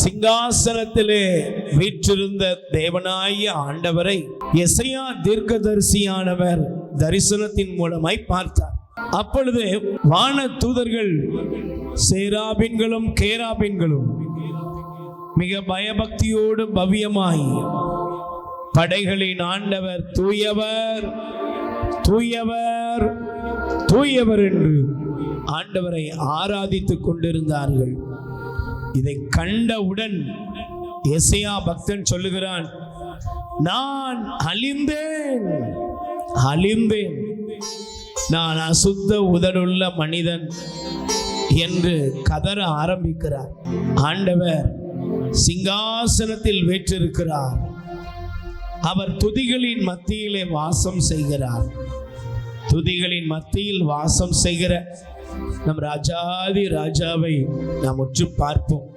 சிங்காசனத்திலே வீற்றிருந்த தேவனாய ஆண்டவரை எசையா தீர்க்கதரிசியானவர் தரிசனத்தின் மூலமாய் பார்த்தார். அப்பொழுது வான தூதர்கள் சேராபின்களும் கேராபின்களும் மிக பயபக்தியோடு பவ்யமாய் படைகளின் ஆண்டவர் தூயவர் தூயவர் தூயவர் என்று ஆண்டவரை ஆராதித்துக் கொண்டிருந்தார்கள். இதை கண்டவுடன் எசையா பக்தன் சொல்லுகிறான் நான் அழிந்தேன் அழிந்தேன். நான் அசுத்த உதடுள்ள மனிதன் என்று கதற ஆரம்பிக்கிறார். ஆண்டவர் சிங்காசனத்தில் வேற்றிருக்கிறார். அவர் துதிகளின் மத்தியிலே வாசம் செய்கிறார். துதிகளின் மத்தியில் வாசம் செய்கிற நம் ராஜாதி ராஜாவை நாம் உற்று பார்ப்போம்.